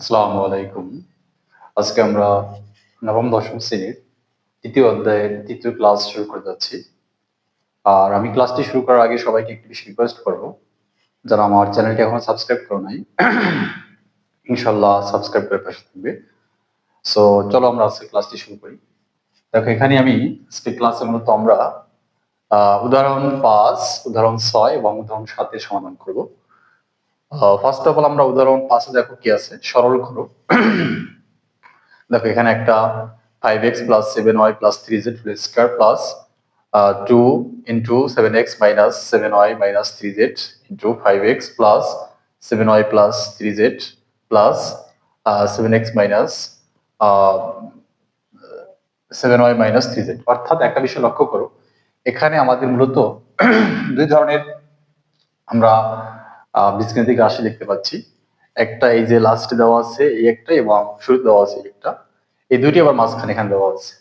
আসসালামু আলাইকুম। আজকে আমরা নবম, দশম শ্রেণির তৃতীয় অধ্যায়ের তৃতীয় ক্লাস শুরু করে যাচ্ছি। আর আমি ক্লাসটি শুরু করার আগে সবাইকে একটু বেশি রিকোয়েস্ট করব। যারা আমার চ্যানেলটি এখনও সাবস্ক্রাইব করো নাই ইনশাল্লাহ সাবস্ক্রাইব করে পাশে থাকবে। সো চলো আমরা আজকে ক্লাসটি শুরু করি। দেখো, এখানে আমি আজকে ক্লাসে মূলত আমরা উদাহরণ পাঁচ, উদাহরণ ছয় এবং উদাহরণ সাতের সমাধান করব। ফার্স্ট অফ অল আমরা উদাহরণ পাশে দেখো কি আছে, সরল করো দেখো এখানে একটা five x plus seven y plus three z square plus two into seven x minus seven y minus three z into five x plus seven y plus three z plus seven x minus seven y minus three z অর্থাৎ একটা বিষয় লক্ষ্য করো, এখানে আমাদের মূলত দুই ধরনের আমরা আহ, বীজগণিতিক রাশি দেখতে পাচ্ছি। একটা এই যে লাস্টে দেওয়া আছে এই একটা এবং শুরুতে দেওয়া আছে একটা। এই দুইটি আবার মাঝখানে এখানে দেওয়া আছে।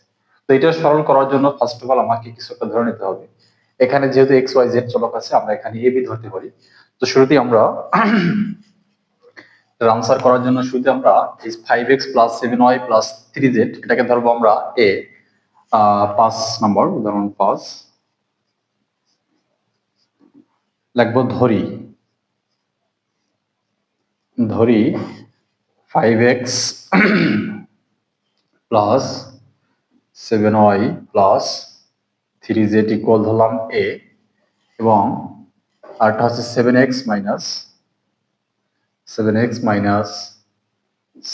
তো এটা সরল করার জন্য ফার্স্ট অফ অল আমাকে কিছু একটা ধরে নিতে হবে। এখানে যেহেতু এক্স ওয়াই জেড চলক আছে আমরা এখানে এ বি ধরতে পারি। তো শুরুতেই আমরা আনসার করার জন্য শুরুতে আমরা এই five x plus seven y plus three z এটাকে ধরবো আমরা এ পাঁচ নম্বর উদাহরণ পাঁচ। লিখব ধরি। ধরি five x plus seven y plus three z equal ধরলাম এ এবং আরটা হচ্ছে seven x minus seven x minus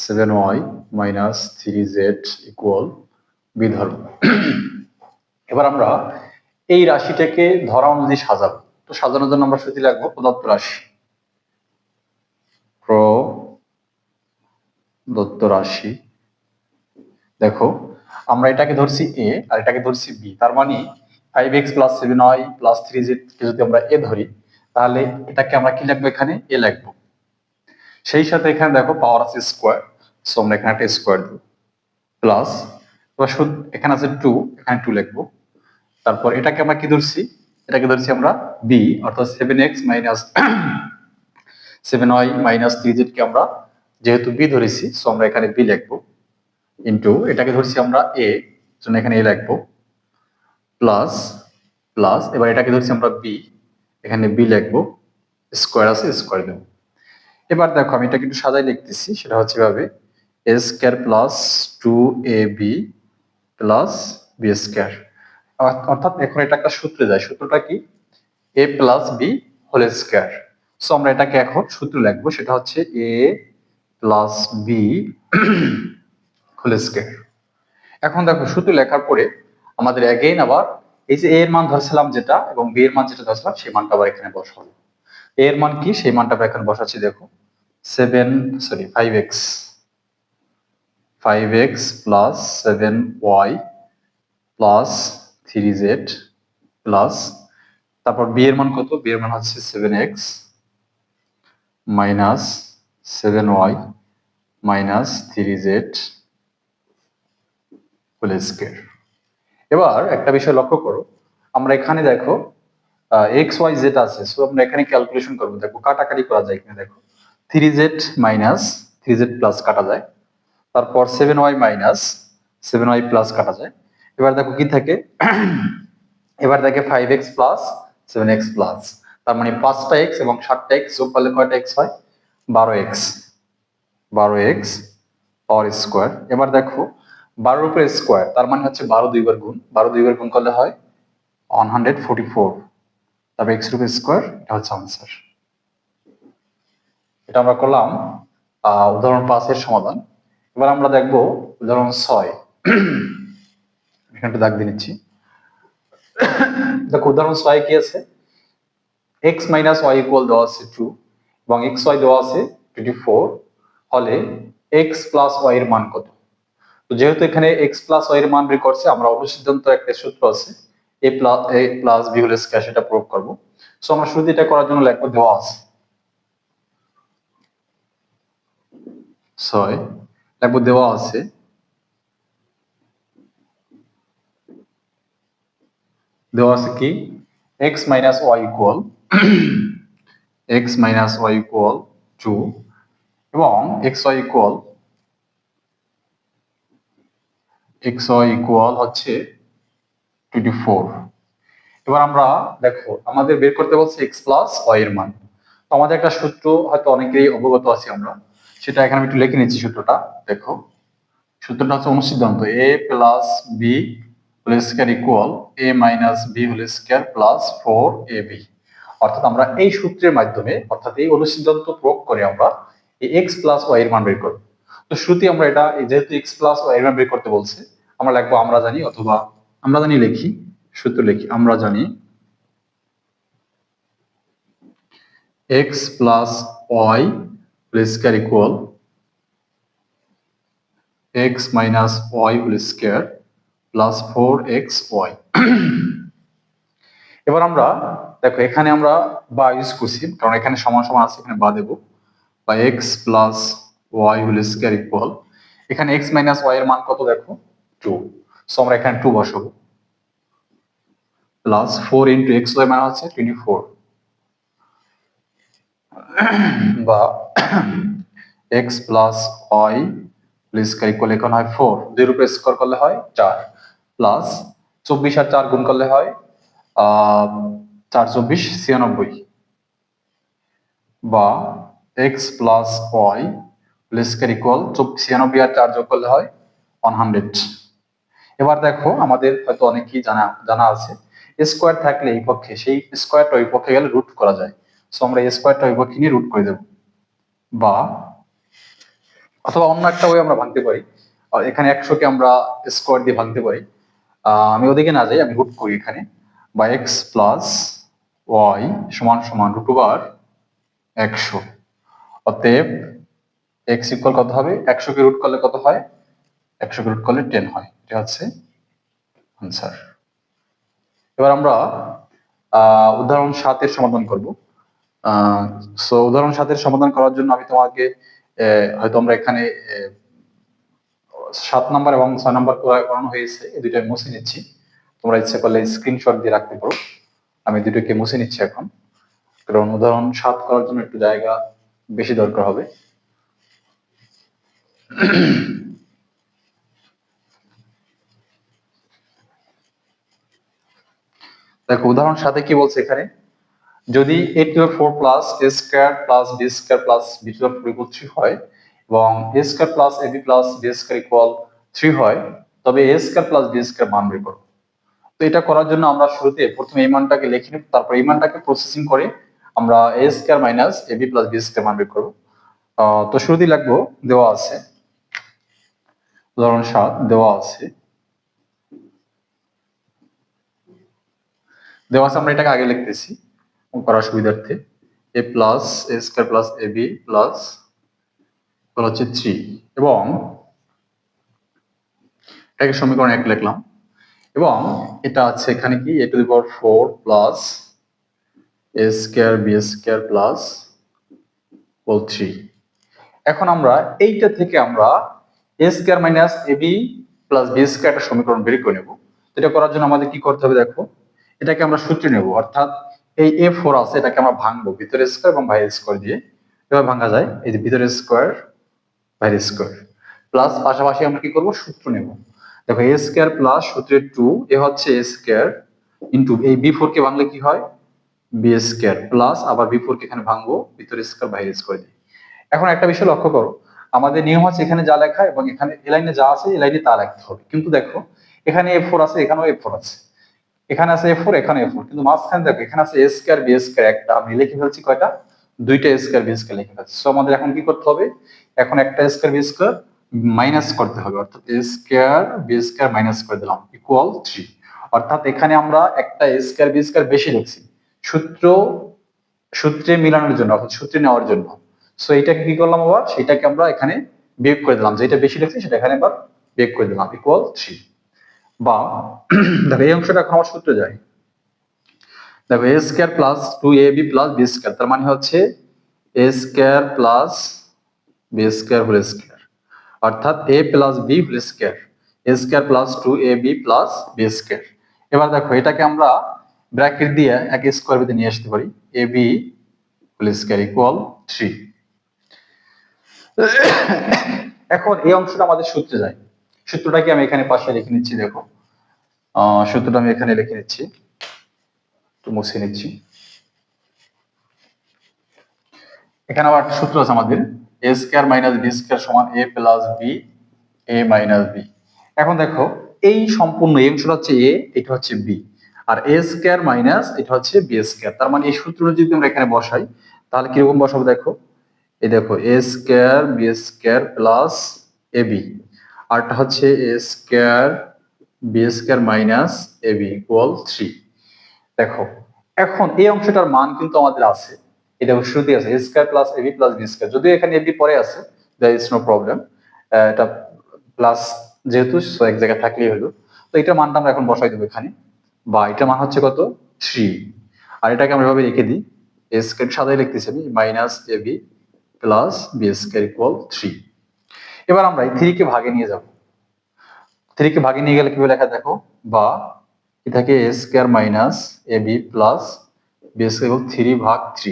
seven y minus three z equal b ধরব। এবার আমরা এই রাশিটাকে ধরা অনুযায়ী সাজাবো, তো সাজানোর জন্য আমরা শুধু লাগবো প্রদত্ত রাশি। প্রদত্ত রাশি। দেখো, আমরা এটাকে ধরছি এ আর এটাকে ধরছি বি তার মানে five x plus seven y plus three z যদি আমরা এ ধরি, তাহলে এটাকে আমরা কি লিখব এখানে? এ লিখব। সেই সাথে এখানে দেখো পাওয়ার আছে স্কোয়ার সো আমরা এখানে একটা স্কোয়ার দেবো। প্লাস শুধু এখানে আছে টু এখানে টু লিখব। তারপর এটাকে আমরা কি ধরছি? এটাকে ধরছি আমরা বি অর্থাৎ seven x minus seven y minus three z কে আমরা যেহেতু বি ধরেছি সো আমরা এখানে বি লিখব ইন্টু এটাকে ধরছি আমরা এ জন্য এখানে এ লিখব প্লাস প্লাস এবার এটাকে ধরছি আমরা বি এখানে বি লিখব স্কোয়ার আছে স্কোয়ার দেবো। এবার দেখো, আমি এটা কিন্তু সাজাই লিখতেছি, সেটা হচ্ছে এভাবে a square plus two a b plus b square অর্থাৎ এখন এটা একটা সূত্রে যায়, সূত্রটা কি? A plus b whole square so আমরা এটাকে এখন সূত্র লিখব, সেটা হচ্ছে এ প্লাস বি হোল এখন দেখো, সূত্র লেখার পরে আমাদের অ্যাগেইন আবার এই যে এর মান ধরছিলাম যেটা এবং বি এর মান যেটা ধরছিলাম, সেই মানটা আবার এখানে বসাবো। এর মান কি? সেই মানটা আমরা এখানে বসাচ্ছি, দেখো। Seven sorry five x five x plus seven y plus three z plus তারপর বি এর মান কত? বি এর মান হচ্ছে seven x minus seven y minus three z whole square. এবার একটা বিষয় লক্ষ্য করো, আমরা এখানে দেখো এক্স ওয়াই জেড আছে সো আমরা এখানে ক্যালকুলেশন করব। দেখো, কাটাকাটি করা যায় কিনা, দেখো। Three z minus three z plus কাটা যায়, তারপর seven y minus seven y plus কাটা যায়। এবার দেখো কি থাকে, এবার দেখে five x plus seven x plus তার মানে পাঁচটা এক্স এবং সাতটা এক্স যোগ করলে কয়টা এক্স হয়? বারো এক্স বারো এক্স পাওয়ার স্কোয়ার। এবার দেখো, বারোর উপরে স্কোয়ার, তার মানে হচ্ছে বারো দুইবার গুণ। বারো দুইবার গুণ করলে হয় ওয়ান হান্ড্রেড ফোর্টি ফোর তারপর এক্স রুপে স্কোয়ার, এটা হচ্ছে আনসার এটা আমরা করলাম উদাহরণ পাঁচের সমাধান। এবার আমরা দেখব উদাহরণ ছয়। এখানটা দাগ দিয়ে নিচ্ছি। দেখো, উদাহরণ ছয় কি আছে? এক্স মাইনাস ওয়াই ইকুয়াল দেওয়া আছে টু এবং এক্স ওয়াই দেওয়া আছে টোয়েন্টি ফোর হলে এক্স প্লাস ওয়াই এর মান কত? তো যেহেতু এখানে এক্স প্লাস ওয়াই এর মান বের করছে, আমরা অনুসিদ্ধান্ত একটা সূত্র আছে a plus a plus b whole square সেটা প্রয়োগ করব। সো আমরা শুরুতে এটা করার জন্য লিখব দেওয়া আছে। ছয় লিখব দেওয়া আছে। দেওয়া আছে কি? X minus y equal x minus y equal to এবং x y equal x y equal হচ্ছে টোয়েন্টি ফোর এবার আমরা দেখো, আমাদের বের করতে বলছে এক্স প্লাস ওয়াই এর মান। তো আমাদের একটা সূত্র হয়তো অনেকেই অবগত আছি আমরা। সেটা এখানে আমি একটু লিখে নিচ্ছি সূত্রটা। দেখো, সূত্রটা হচ্ছে অনুসিদ্ধান্ত a plus b whole square equal a minus b whole square plus four a b অর্থাৎ আমরা এই সূত্রের মাধ্যমে, অর্থাৎ এই অনুসিদ্ধান্ত প্রয়োগ করে আমরা এই এক্স প্লাস ওয়াই এর মান বের করব। তো শুরুতে আমরা এটা যেহেতু এক্স প্লাস ওয়াই এর মান বের করতে বলছে, আমরা লিখব আমরা জানি অথবা আমরা জানি লিখি, সূত্র লিখি, আমরা জানি x plus y whole square equal x minus y whole square plus four x y এবার আমরা দেখো এখানে আমরা বা ইউজ করছি কারণ এখানে সমান সমান আছে এখানে বা দেবো। বা x plus y whole square equal এখানে এক্স মাইনাস ওয়াই এর মান কত দেখো? টু সো আমরা এখানে টু বসাবো। Plus four into x y মান হচ্ছে টোয়েন্টি ফোর বা x plus y square equal এখন হয় ফোর দুই রূপে স্কোয়ার করলে হয় চার। প্লাস চব্বিশ আর চার গুণ করলে হয় আহ, চার চব্বিশ ছিয়ানব্বই। বা x plus y square equal ছিয়ানব্বই আর চার করলে হয় ওয়ান হান্ড্রেড। এবার দেখো আমাদের হয়তো অনেকেই জানা জানা আছে স্কোয়ার থাকলে এই পক্ষে, সেই স্কোয়ারটা ওই পক্ষে গেলে রুট করা যায়। সো আমরা স্কোয়ারটা ওই পক্ষে নিয়ে রুট করে দেব। বা অথবা অন্য একটা ওয়ে আমরা ভাঙতে পারি। এখানে একশোকে আমরা স্কোয়ার দিয়ে ভাঙতে পারি। আমি ওদিকে না যাই, আমি রুট করি এখানে। বা এক্স প্লাস ওয়াই সমান সমান রুট ওভার একশো। অতএব এক্স ইকুয়াল কত হবে? একশোকে রুট করলে কত হয়? একশোকে রুট করলে টেন হয়। এটা হচ্ছে আনসার এবার আমরা উদাহরণ সাতের সমাধান করব। সো উদাহরণ সাতের সমাধান করার জন্য আমি তোমাকে হয়তো আমরা এখানে সাত নাম্বার এবং ছয় নাম্বার করানো হয়েছে, এই দুইটা মুছে নিচ্ছি। তোমরা ইচ্ছে করলে স্ক্রিনশট দিয়ে রাখতে পারো। আমি দুটোকে মুছে নিচ্ছি এখন। কারণ উদাহরণ সাত করার জন্য একটু জায়গা বেশি দরকার হবে। দেখো, উদাহরণ সাথে কি বলছে এখানে? যদি a to four plus a square plus b square plus b to four হয়, এবং a square plus a b plus b square equal three হয়, তবে এ স্কোয়ার প্লাস বি স্কোয়ার মান বের করো। তো এটা করার জন্য আমরা শুরুতে প্রথমে এই মানটাকে লিখে নিব, তারপর এই মানটাকে প্রসেসিং করে আমরা a square minus a b plus b square মান বের করব। তো শুরুতেই লাগবো, দেওয়া আছে। উদাহরণ সাত, দেওয়া আছে। দেওয়া আছে, আমরা এটাকে আগে লিখতেছি, করার সুবিধার্থে। A plus a square plus a b plus হচ্ছে থ্রি এবং এটাকে সমীকরণ এক লিখলাম। এবং এটা আছে এখানে কি? A to the power four plus a square b square plus whole three. এখন আমরা এইটা থেকে আমরা a square minus a b plus b square সমীকরণ বের করে নেব। এটা করার জন্য আমাদের কি করতে হবে দেখো? এটাকে আমরা সূত্রে নেব, অর্থাৎ এই এ ফোর আছে এটাকে আমরা ভাঙবো ভিতরে স্কোয়ার এবং বাইরে স্কোয়ার দিয়ে। এবার ভাঙা যায়, এই যে ভিতরে স্কোয়ার, বাইরে স্কোয়ার। প্লাস পাশাপাশি আমরা কি করব? সূত্র নেব। দেখো এ স্কোয়ার প্লাস সূত্রের টু এ হচ্ছে এ স্কোয়ার ইন্টু এই বি ফোর কে ভাঙলে কি হয়? বি স্কোয়ার প্লাস আবার বি ফোর কে এখানে ভাঙবো, ভিতরে স্কোয়ার বাইরে স্কোয়ার দিয়ে। এখন একটা বিষয় লক্ষ্য করো, আমাদের নিয়ম হচ্ছে এখানে যা লেখা এবং এখানে এ লাইনে যা আছে এ লাইনে তা লিখতে হবে। কিন্তু দেখো, এখানে এ ফোর আছে, এখানেও এ ফোর আছে। এখানে আছে এ ফোর এখানে এ ফোর কিন্তু মাঝখানে দেখো, এখানে আছে এ স্কোয়ার বি স্কোয়ার একটা। আমি লিখে ফেলছি কয়টা? দুইটা স্কোয়ার বি স্কোয়ার লিখে ফেলছি। সো আমাদের এখন কি করতে হবে? এখন একটা স্কোয়ার বি স্কোয়ার মাইনাস করতে হবে, অর্থাৎ a square b square minus করে দিলাম ইকুয়াল থ্রি অর্থাৎ এখানে আমরা একটা স্কোয়ার বি স্কোয়ার বেশি লিখছি সূত্র, সূত্রে মিলানোর জন্য, অর্থাৎ সূত্রে নেওয়ার জন্য। সো এইটাকে কি করলাম আবার? সেটাকে আমরা এখানে বিয়োগ করে দিলাম। যেটা বেশি লিখছি সেটা এখানে আবার বিয়োগ করে দিলাম ইকুয়াল থ্রি বা, দেখো, এই অংশটা এখন আমার সূত্রে যায়। দেখো a square plus two a b plus b square তার মানে হচ্ছে a square plus b square whole square অর্থাৎ a plus b whole square a square plus two a b plus b square এবার দেখো, এটাকে আমরা ব্র্যাকেট দিয়ে এক স্কোয়ার ভিতরে নিয়ে আসতে পারি। A b whole square equal three এখন এই অংশটা আমাদের সূত্রে যায়। সূত্রটাকে আমি এখানে পাশে লিখে নিচ্ছি, দেখো। সূত্রটা আমি এখানে লিখে নিচ্ছি। একটু মুছে নিচ্ছি। এখানে আবার সূত্র আছে আমাদের। A square minus b square সমান a plus b a minus b এখন দেখো, এই সম্পূর্ণ অংশটা হচ্ছে এ এটা হচ্ছে বি আর এ স্কোয়ার মাইনাস এটা হচ্ছে বি স্কোয়ার তার মানে এই সূত্রটা যদি আমরা এখানে বসাই, তাহলে কীরকম বসাবো দেখো? এই দেখো a square b square plus a b আরটা হচ্ছে a square b square minus a b equal three দেখো, এখন এই অংশটার মান কিন্তু আমাদের আছে। এটা শুরুতে আছে a square plus a b plus b square যদিও এখানে এবি পরে আছে দ্যার ইজ নো প্রবলেম এটা প্লাস যেহেতু এক জায়গায় থাকলেই হলো। তো এটার মানটা আমরা এখন বসাই দেবো এখানে। বা এটার মান হচ্ছে কত? থ্রি আর এটাকে আমরা এভাবে রেখে দিই। এ স্কোয়ার সাদাই লিখতেছি আমি minus a b plus b square equal three এবার আমরা এই থ্রি কে ভাগে নিয়ে যাব। থ্রি কে ভাগে নিয়ে গেলে কীভাবে লেখা দেখো? বা এটাকে a square minus a b plus b square three ভাগ থ্রি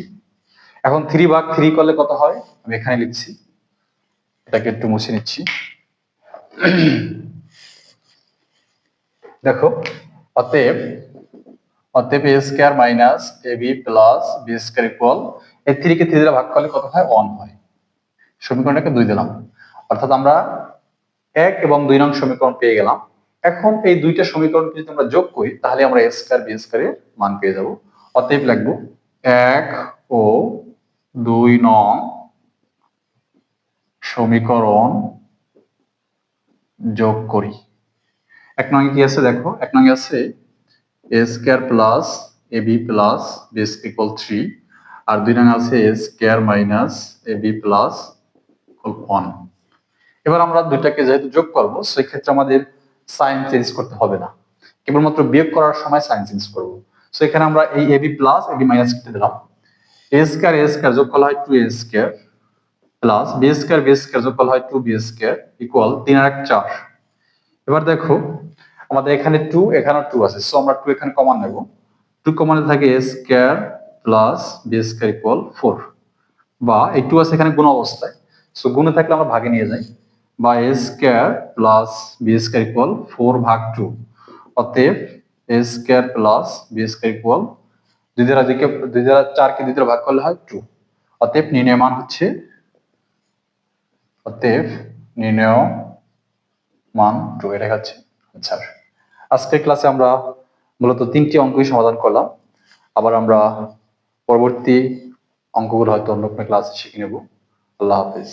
এখন থ্রি ভাগ থ্রি করলে কত হয়? আমি এখানে লিখছি। এটাকে একটু মুছে নিচ্ছি। দেখো, অতএব অতএব a square minus a b plus b square equal এই থ্রি কে থ্রি দ্বারা ভাগ করলে কত হয়? ওয়ান হয়। সমীকরণটাকে দুই দিলাম। অর্থাৎ আমরা এক এবং দুই নং সমীকরণ পেয়ে গেলাম। এখন এই দুইটা সমীকরণ যদি আমরা যোগ করি, তাহলে আমরা এ স্কোয়ার বি স্কোয়ারের মান পেয়ে যাব। অতএব লিখব এক ও দুই নং সমীকরণ যোগ করি। এক নং কি আছে দেখো? এক নং আছে a square plus a b plus b equal three আর দুই নং আছে a square minus a b plus one এবার আমরা দুইটাকে যেহেতু যোগ করব সেই ক্ষেত্রে আমাদের সাইন চেঞ্জ করতে হবে না। কেবলমাত্র বিয়োগ করার সময় সাইন চেঞ্জ করব। সো এখানে আমরা এই এবি প্লাস এবি মাইনাস কেটে দিলাম। এ স্কোয়ার এ স্কোয়ার যোগ করা হয় two a square plus b square b square যোগ করা হয় টু বি স্কোয়ার ইকুয়াল তিন আর এক চার। এবার দেখো, আমাদের এখানে টু এখানে টু আছে সো আমরা টু এখানে কমান নেব। টু কমানে থাকে a square plus b square equal four বা এই টু আছে এখানে গুণ অবস্থায় সো গুণে থাকলে আমরা ভাগে নিয়ে যাই, বা a square plus b square equal four ভাগ টু অতএব a square plus b square equal দুই দ্বারা দিকে দুই দ্বারা চারকে দুই ভাগ করলে হয় টু অতএব নির্ণয় মান হচ্ছে, অতএব নির্ণয় মান টু এটা হচ্ছে আচ্ছা আজকের ক্লাসে আমরা মূলত তিনটি অঙ্কই সমাধান করলাম। আবার আমরা পরবর্তী অঙ্কগুলো হয়তো অন্য কোনো ক্লাসে শিখে নেব। আল্লাহ হাফিজ।